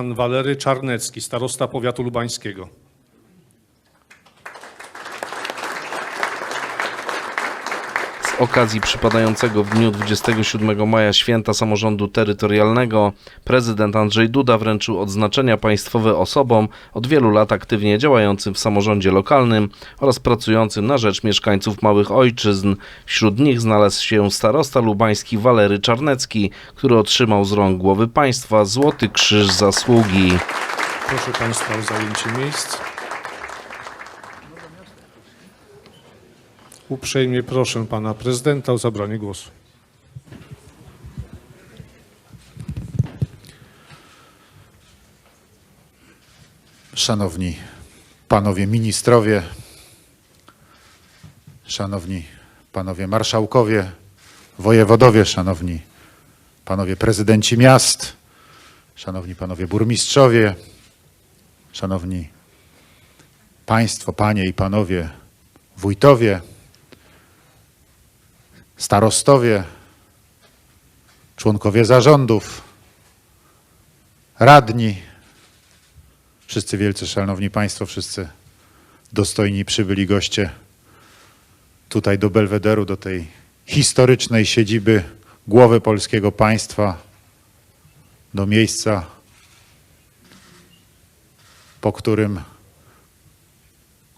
pan Walery Czarnecki, starosta powiatu lubańskiego. Okazji przypadającego w dniu 27 maja święta samorządu terytorialnego prezydent Andrzej Duda wręczył odznaczenia państwowe osobom od wielu lat aktywnie działającym w samorządzie lokalnym oraz pracującym na rzecz mieszkańców małych ojczyzn. Wśród nich znalazł się starosta lubański Walery Czarnecki, który otrzymał z rąk głowy państwa Złoty Krzyż Zasługi. Proszę państwa o zajęcie miejsc. Uprzejmie proszę pana prezydenta o zabranie głosu. Szanowni panowie ministrowie, szanowni panowie marszałkowie, wojewodowie, szanowni panowie prezydenci miast, szanowni panowie burmistrzowie, szanowni państwo, panie i panowie wójtowie, starostowie, członkowie zarządów, radni, Wszyscy wielce szanowni Państwo, wszyscy dostojni przybyli goście tutaj do Belwederu, do tej historycznej siedziby głowy polskiego państwa, do miejsca, po którym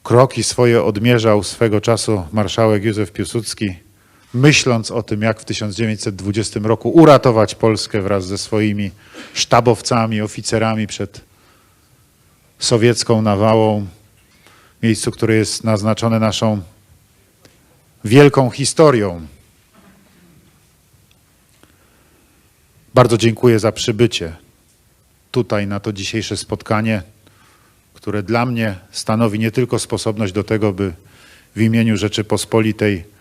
kroki swoje odmierzał swego czasu marszałek Józef Piłsudski, myśląc o tym, jak w 1920 roku uratować Polskę wraz ze swoimi sztabowcami, oficerami przed sowiecką nawałą, miejscu, które jest naznaczone naszą wielką historią. Bardzo dziękuję za przybycie tutaj na to dzisiejsze spotkanie, które dla mnie stanowi nie tylko sposobność do tego, by w imieniu Rzeczypospolitej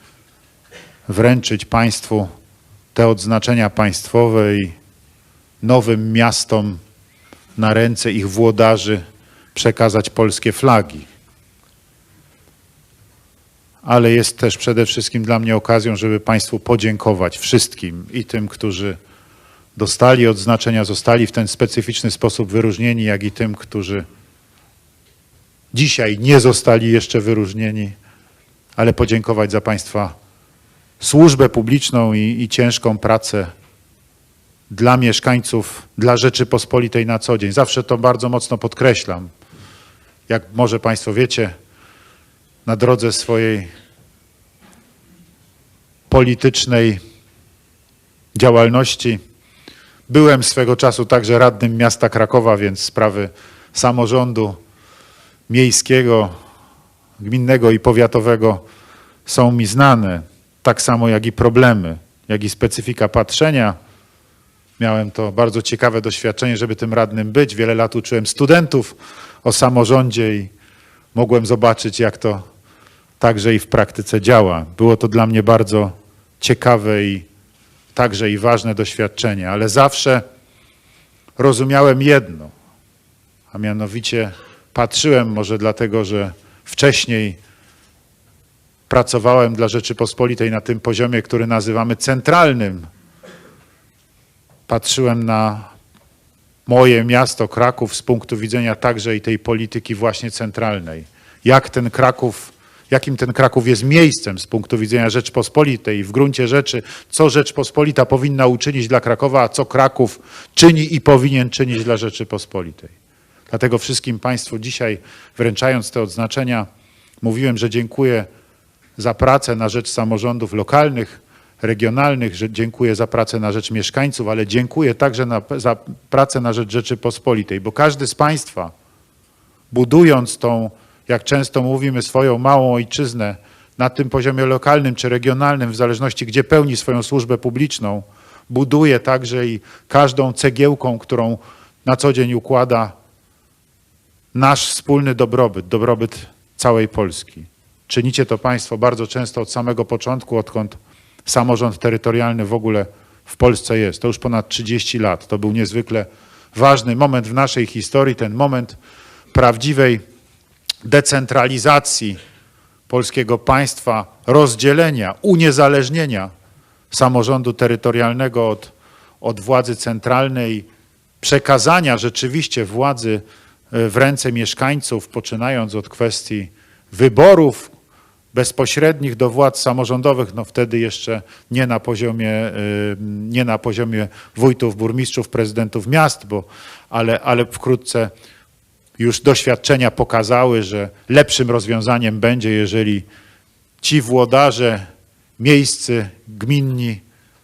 wręczyć Państwu te odznaczenia państwowe i nowym miastom na ręce ich włodarzy przekazać polskie flagi. Ale jest też przede wszystkim dla mnie okazją, żeby Państwu podziękować wszystkim i tym, którzy dostali odznaczenia, zostali w ten specyficzny sposób wyróżnieni, jak i tym, którzy dzisiaj nie zostali jeszcze wyróżnieni, ale podziękować za Państwa służbę publiczną i, i ciężką pracę dla mieszkańców, dla Rzeczypospolitej na co dzień. Zawsze to bardzo mocno podkreślam. Jak może Państwo wiecie, na drodze swojej politycznej działalności byłem swego czasu także radnym miasta Krakowa, więc sprawy samorządu miejskiego, gminnego i powiatowego są mi znane. Tak samo jak i problemy, jak i specyfika patrzenia. Miałem to bardzo ciekawe doświadczenie, żeby tym radnym być. Wiele lat uczyłem studentów o samorządzie i mogłem zobaczyć, jak to także i w praktyce działa. Było to dla mnie bardzo ciekawe i także i ważne doświadczenie, ale zawsze rozumiałem jedno, a mianowicie patrzyłem może dlatego, że wcześniej pracowałem dla Rzeczypospolitej na tym poziomie, który nazywamy centralnym. Patrzyłem na moje miasto Kraków z punktu widzenia także i tej polityki właśnie centralnej. Jak ten Kraków, jakim ten Kraków jest miejscem z punktu widzenia Rzeczpospolitej w gruncie rzeczy, co Rzeczpospolita powinna uczynić dla Krakowa, a co Kraków czyni i powinien czynić dla Rzeczypospolitej. Dlatego wszystkim Państwu dzisiaj, wręczając te odznaczenia, mówiłem, że dziękuję za pracę na rzecz samorządów lokalnych, regionalnych, że dziękuję za pracę na rzecz mieszkańców, ale dziękuję także na, za pracę na rzecz Rzeczypospolitej, bo każdy z Państwa, budując tą, jak często mówimy, swoją małą ojczyznę na tym poziomie lokalnym czy regionalnym, w zależności gdzie pełni swoją służbę publiczną, buduje także i każdą cegiełką, którą na co dzień układa nasz wspólny dobrobyt, dobrobyt całej Polski. Czynicie to Państwo bardzo często od samego początku, odkąd samorząd terytorialny w ogóle w Polsce jest. To już ponad 30 lat. To był niezwykle ważny moment w naszej historii, ten moment prawdziwej decentralizacji polskiego państwa, rozdzielenia, uniezależnienia samorządu terytorialnego od, od władzy centralnej przekazania rzeczywiście władzy e, w ręce mieszkańców, poczynając od kwestii wyborów bezpośrednich do władz samorządowych, no wtedy jeszcze nie na poziomie, y, nie na poziomie wójtów, burmistrzów, prezydentów miast, bo, ale, ale wkrótce już doświadczenia pokazały, że lepszym rozwiązaniem będzie, jeżeli ci włodarze miejscy, gminni,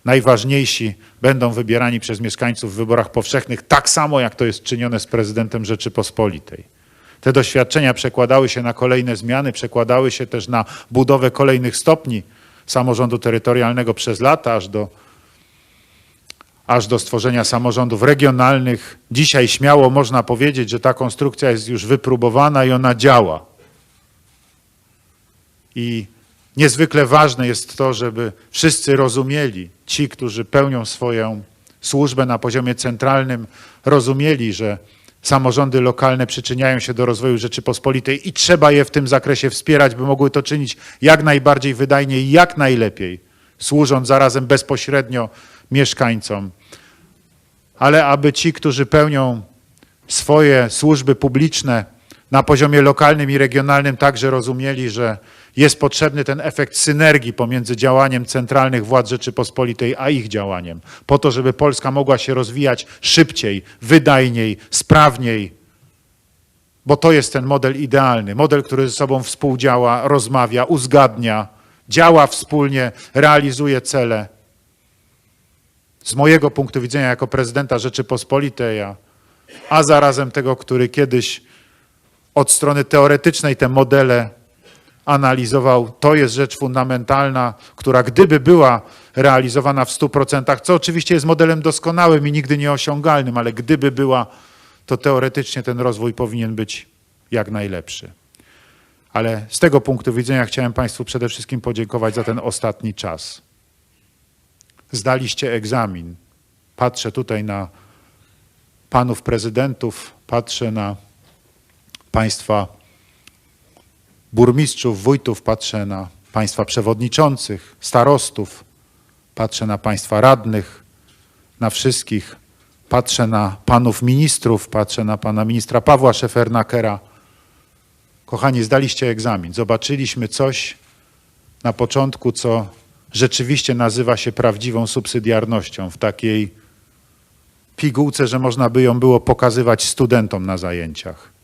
najważniejsi będą wybierani przez mieszkańców w wyborach powszechnych, tak samo jak to jest czynione z prezydentem Rzeczypospolitej. Te doświadczenia przekładały się na kolejne zmiany, przekładały się też na budowę kolejnych stopni samorządu terytorialnego przez lata, aż do, aż do stworzenia samorządów regionalnych. Dzisiaj śmiało można powiedzieć, że ta konstrukcja jest już wypróbowana i ona działa. I niezwykle ważne jest to, żeby wszyscy rozumieli, ci, którzy pełnią swoją służbę na poziomie centralnym, rozumieli, że samorządy lokalne przyczyniają się do rozwoju Rzeczypospolitej i trzeba je w tym zakresie wspierać, by mogły to czynić jak najbardziej wydajnie i jak najlepiej, służąc zarazem bezpośrednio mieszkańcom. Ale aby ci, którzy pełnią swoje służby publiczne na poziomie lokalnym i regionalnym, także rozumieli, że jest potrzebny ten efekt synergii pomiędzy działaniem centralnych władz Rzeczypospolitej a ich działaniem, po to, żeby Polska mogła się rozwijać szybciej, wydajniej, sprawniej, bo to jest ten model idealny, model, który ze sobą współdziała, rozmawia, uzgadnia, działa wspólnie, realizuje cele. Z mojego punktu widzenia, jako prezydenta Rzeczypospolitej, a, zarazem tego, który kiedyś od strony teoretycznej te modele analizował, to jest rzecz fundamentalna, która gdyby była realizowana w 100%, co oczywiście jest modelem doskonałym i nigdy nieosiągalnym, ale gdyby była, to teoretycznie ten rozwój powinien być jak najlepszy. Ale z tego punktu widzenia chciałem Państwu przede wszystkim podziękować za ten ostatni czas. Zdaliście egzamin. Patrzę tutaj na panów prezydentów, patrzę na państwa burmistrzów, wójtów, patrzę na państwa przewodniczących, starostów, patrzę na państwa radnych, na wszystkich, patrzę na panów ministrów, patrzę na pana ministra Pawła Szefernakera. Kochani, zdaliście egzamin. Zobaczyliśmy coś na początku, co rzeczywiście nazywa się prawdziwą subsydiarnością w takiej pigułce, że można by ją było pokazywać studentom na zajęciach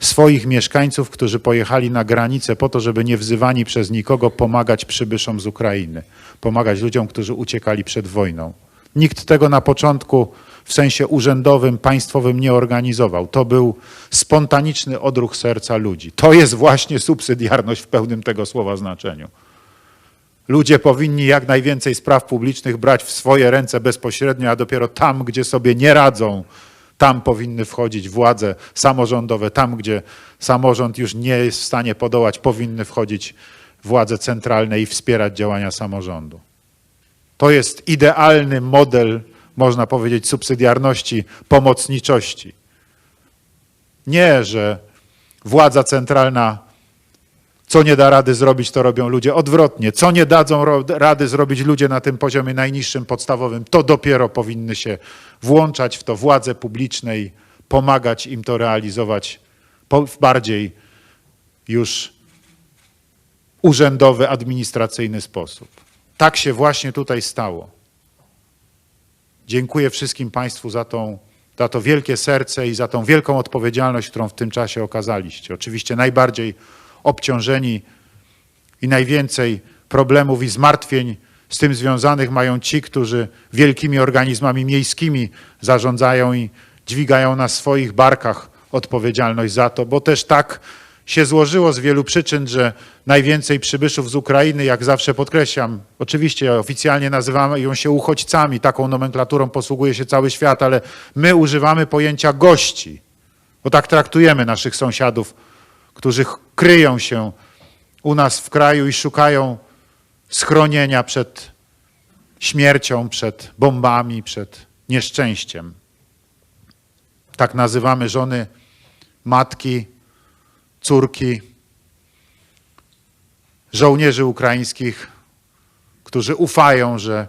swoich mieszkańców, którzy pojechali na granicę po to, żeby nie wzywani przez nikogo pomagać przybyszom z Ukrainy, pomagać ludziom, którzy uciekali przed wojną. Nikt tego na początku w sensie urzędowym, państwowym nie organizował. To był spontaniczny odruch serca ludzi. To jest właśnie subsydiarność w pełnym tego słowa znaczeniu. Ludzie powinni jak najwięcej spraw publicznych brać w swoje ręce bezpośrednio, a dopiero tam, gdzie sobie nie radzą, tam powinny wchodzić władze samorządowe, tam gdzie samorząd już nie jest w stanie podołać, powinny wchodzić władze centralne i wspierać działania samorządu. To jest idealny model, można powiedzieć, subsydiarności, pomocniczości. Nie, że władza centralna co nie da rady zrobić, to robią ludzie odwrotnie. Co nie dadzą rady zrobić ludzie na tym poziomie najniższym, podstawowym, to dopiero powinny się włączać w to władze publiczne i pomagać im to realizować w bardziej już urzędowy, administracyjny sposób. Tak się właśnie tutaj stało. Dziękuję wszystkim Państwu za, tą, za to wielkie serce i za tą wielką odpowiedzialność, którą w tym czasie okazaliście. Oczywiście najbardziej obciążeni i najwięcej problemów i zmartwień z tym związanych mają ci, którzy wielkimi organizmami miejskimi zarządzają i dźwigają na swoich barkach odpowiedzialność za to, bo też tak się złożyło z wielu przyczyn, że najwięcej przybyszów z Ukrainy, jak zawsze podkreślam, oczywiście oficjalnie nazywamy ją się uchodźcami, taką nomenklaturą posługuje się cały świat, ale my używamy pojęcia gości, bo tak traktujemy naszych sąsiadów, którzy kryją się u nas w kraju i szukają schronienia przed śmiercią, przed bombami, przed nieszczęściem. Tak nazywamy żony, matki, córki żołnierzy ukraińskich, którzy ufają, że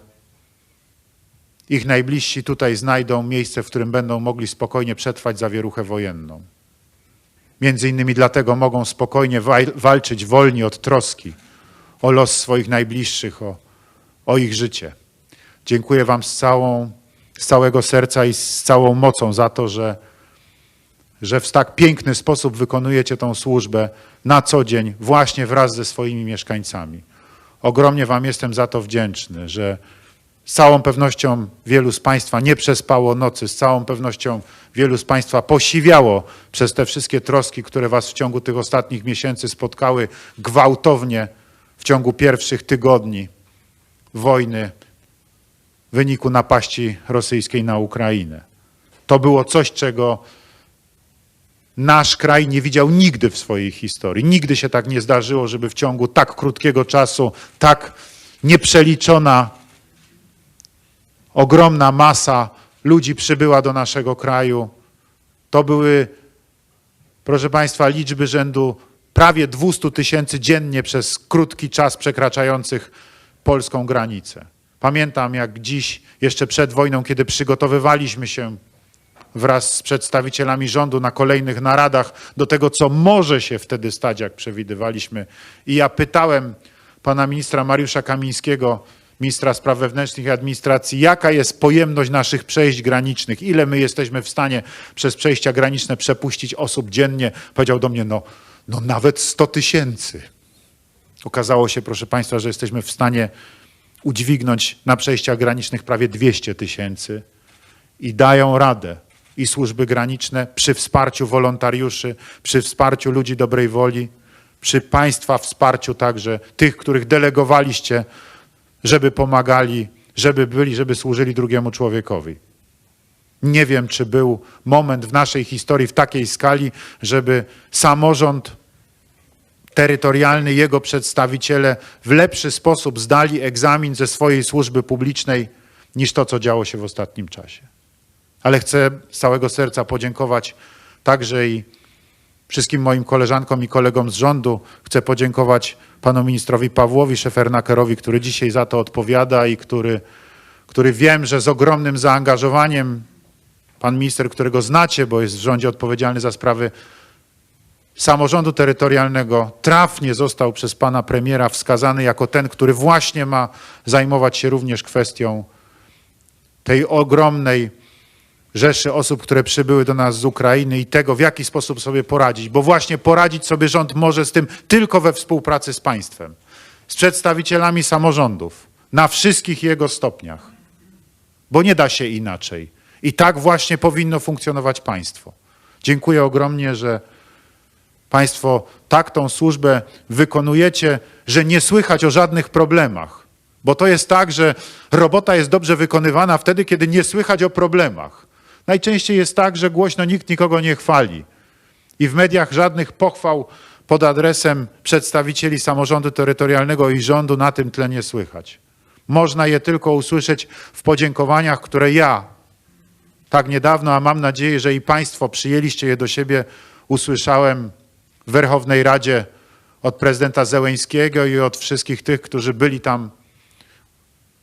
ich najbliżsi tutaj znajdą miejsce, w którym będą mogli spokojnie przetrwać zawieruchę wojenną. Między innymi dlatego mogą spokojnie walczyć wolni od troski o los swoich najbliższych, o, o ich życie. Dziękuję Wam z, całą, z całego serca i z całą mocą za to, że, że w tak piękny sposób wykonujecie tą służbę na co dzień, właśnie wraz ze swoimi mieszkańcami. Ogromnie Wam jestem za to wdzięczny, że z całą pewnością wielu z Państwa nie przespało nocy, z całą pewnością wielu z Państwa posiwiało przez te wszystkie troski, które Was w ciągu tych ostatnich miesięcy spotkały gwałtownie w ciągu pierwszych tygodni wojny w wyniku napaści rosyjskiej na Ukrainę. To było coś, czego nasz kraj nie widział nigdy w swojej historii. Nigdy się tak nie zdarzyło, żeby w ciągu tak krótkiego czasu, tak nieprzeliczona, ogromna masa ludzi przybyła do naszego kraju. To były, proszę Państwa, liczby rzędu prawie 200 tysięcy dziennie przez krótki czas przekraczających polską granicę. Pamiętam jak dziś, jeszcze przed wojną, kiedy przygotowywaliśmy się wraz z przedstawicielami rządu na kolejnych naradach do tego, co może się wtedy stać, jak przewidywaliśmy. I ja pytałem pana ministra Mariusza Kamińskiego, ministra spraw wewnętrznych i administracji, jaka jest pojemność naszych przejść granicznych, ile my jesteśmy w stanie przez przejścia graniczne przepuścić osób dziennie. Powiedział do mnie, no, no nawet 100 tysięcy. Okazało się, proszę Państwa, że jesteśmy w stanie udźwignąć na przejściach granicznych prawie 200 tysięcy i dają radę. I służby graniczne przy wsparciu wolontariuszy, przy wsparciu ludzi dobrej woli, przy Państwa wsparciu także tych, których delegowaliście, żeby pomagali, żeby byli, żeby służyli drugiemu człowiekowi. Nie wiem, czy był moment w naszej historii w takiej skali, żeby samorząd terytorialny, jego przedstawiciele w lepszy sposób zdali egzamin ze swojej służby publicznej niż to, co działo się w ostatnim czasie. Ale chcę z całego serca podziękować także i wszystkim moim koleżankom i kolegom z rządu. Chcę podziękować panu ministrowi Pawłowi Szefernakerowi, który dzisiaj za to odpowiada i który, który wiem, że z ogromnym zaangażowaniem, pan minister, którego znacie, bo jest w rządzie odpowiedzialny za sprawy samorządu terytorialnego trafnie został przez pana premiera wskazany jako ten, który właśnie ma zajmować się również kwestią tej ogromnej rzeszy osób, które przybyły do nas z Ukrainy i tego, w jaki sposób sobie poradzić, bo właśnie poradzić sobie rząd może z tym tylko we współpracy z państwem, z przedstawicielami samorządów na wszystkich jego stopniach, bo nie da się inaczej. I tak właśnie powinno funkcjonować państwo. Dziękuję ogromnie, że Państwo tak tą służbę wykonujecie, że nie słychać o żadnych problemach. Bo to jest tak, że robota jest dobrze wykonywana wtedy, kiedy nie słychać o problemach. Najczęściej jest tak, że głośno nikt nikogo nie chwali. I w mediach żadnych pochwał pod adresem przedstawicieli samorządu terytorialnego i rządu na tym tle nie słychać. Można je tylko usłyszeć w podziękowaniach, które ja tak niedawno, a mam nadzieję, że i Państwo przyjęliście je do siebie, usłyszałem w Werchownej Radzie od prezydenta Zełęńskiego i od wszystkich tych, którzy byli tam,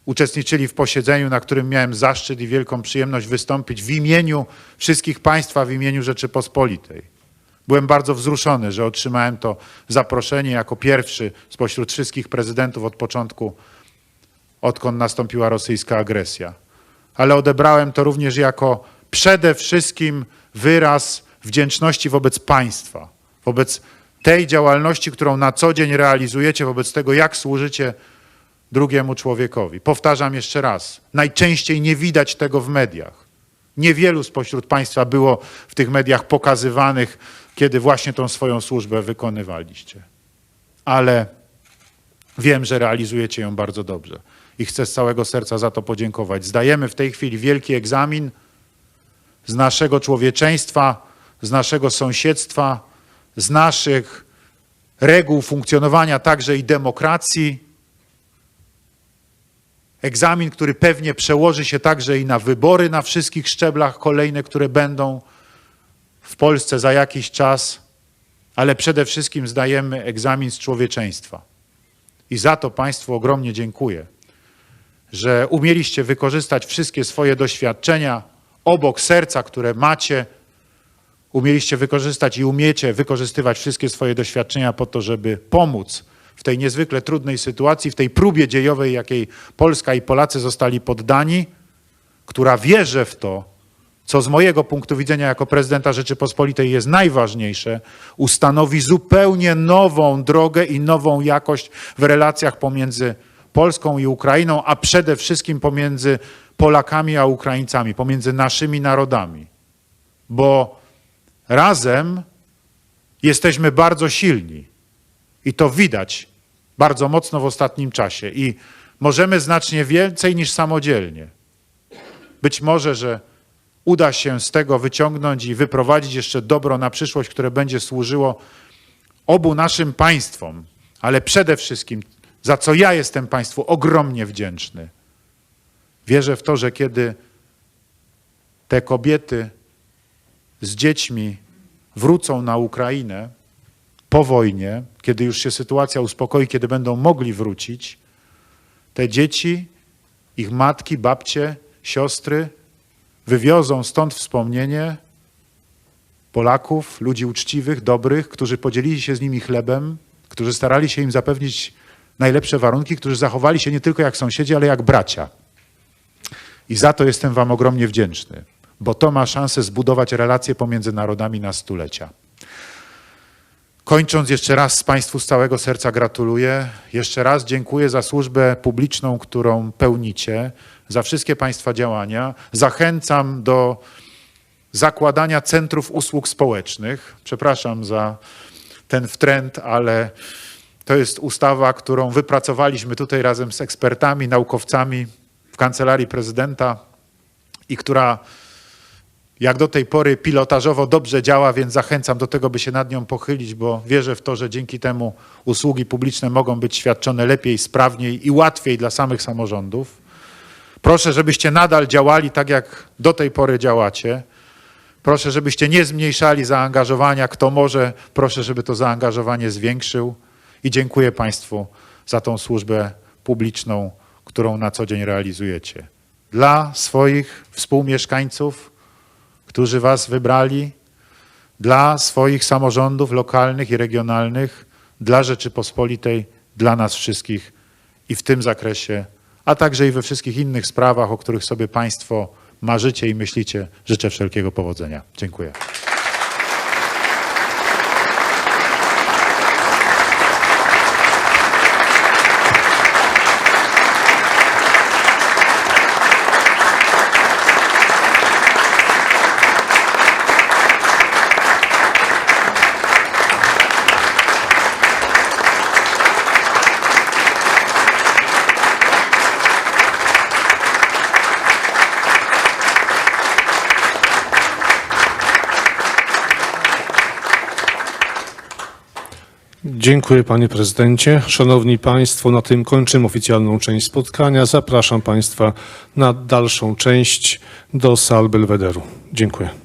uczestniczyli w posiedzeniu, na którym miałem zaszczyt i wielką przyjemność wystąpić w imieniu wszystkich Państwa, w imieniu Rzeczypospolitej. Byłem bardzo wzruszony, że otrzymałem to zaproszenie jako pierwszy spośród wszystkich prezydentów od początku, odkąd nastąpiła rosyjska agresja. Ale odebrałem to również jako przede wszystkim wyraz wdzięczności wobec państwa, wobec tej działalności, którą na co dzień realizujecie, wobec tego, jak służycie drugiemu człowiekowi. Powtarzam jeszcze raz, najczęściej nie widać tego w mediach. Niewielu spośród Państwa było w tych mediach pokazywanych, kiedy właśnie tą swoją służbę wykonywaliście. Ale wiem, że realizujecie ją bardzo dobrze i chcę z całego serca za to podziękować. Zdajemy w tej chwili wielki egzamin z naszego człowieczeństwa, z naszego sąsiedztwa, z naszych reguł funkcjonowania także i demokracji. Egzamin, który pewnie przełoży się także i na wybory na wszystkich szczeblach kolejne, które będą w Polsce za jakiś czas, ale przede wszystkim zdajemy egzamin z człowieczeństwa. I za to Państwu ogromnie dziękuję, że umieliście wykorzystać wszystkie swoje doświadczenia obok serca, które macie. Umieliście wykorzystać i umiecie wykorzystywać wszystkie swoje doświadczenia po to, żeby pomóc w tej niezwykle trudnej sytuacji, w tej próbie dziejowej, jakiej Polska i Polacy zostali poddani, która wierzę w to, co z mojego punktu widzenia jako prezydenta Rzeczypospolitej jest najważniejsze, ustanowi zupełnie nową drogę i nową jakość w relacjach pomiędzy Polską i Ukrainą, a przede wszystkim pomiędzy Polakami a Ukraińcami, pomiędzy naszymi narodami. Bo razem jesteśmy bardzo silni i to widać bardzo mocno w ostatnim czasie i możemy znacznie więcej niż samodzielnie. Być może, że uda się z tego wyciągnąć i wyprowadzić jeszcze dobro na przyszłość, które będzie służyło obu naszym państwom, ale przede wszystkim, za co ja jestem Państwu ogromnie wdzięczny. Wierzę w to, że kiedy te kobiety z dziećmi wrócą na Ukrainę po wojnie, kiedy już się sytuacja uspokoi, kiedy będą mogli wrócić, te dzieci, ich matki, babcie, siostry wywiozą stąd wspomnienie Polaków, ludzi uczciwych, dobrych, którzy podzielili się z nimi chlebem, którzy starali się im zapewnić najlepsze warunki, którzy zachowali się nie tylko jak sąsiedzi, ale jak bracia. I za to jestem Wam ogromnie wdzięczny, bo to ma szansę zbudować relacje pomiędzy narodami na stulecia. Kończąc, jeszcze raz Państwu z całego serca gratuluję. Jeszcze raz dziękuję za służbę publiczną, którą pełnicie, za wszystkie Państwa działania. Zachęcam do zakładania centrów usług społecznych. Przepraszam za ten wtręt, ale to jest ustawa, którą wypracowaliśmy tutaj razem z ekspertami, naukowcami w kancelarii prezydenta i która jak do tej pory pilotażowo dobrze działa, więc zachęcam do tego, by się nad nią pochylić, bo wierzę w to, że dzięki temu usługi publiczne mogą być świadczone lepiej, sprawniej i łatwiej dla samych samorządów. Proszę, żebyście nadal działali tak, jak do tej pory działacie. Proszę, żebyście nie zmniejszali zaangażowania. Kto może, proszę, żeby to zaangażowanie zwiększył. I dziękuję Państwu za tą służbę publiczną, którą na co dzień realizujecie. Dla swoich współmieszkańców, którzy Was wybrali, dla swoich samorządów lokalnych i regionalnych, dla Rzeczypospolitej, dla nas wszystkich i w tym zakresie, a także i we wszystkich innych sprawach, o których sobie Państwo marzycie i myślicie, życzę wszelkiego powodzenia. Dziękuję. Dziękuję panie prezydencie. Szanowni państwo, na tym kończymy oficjalną część spotkania. Zapraszam państwa na dalszą część do sal Belwederu. Dziękuję.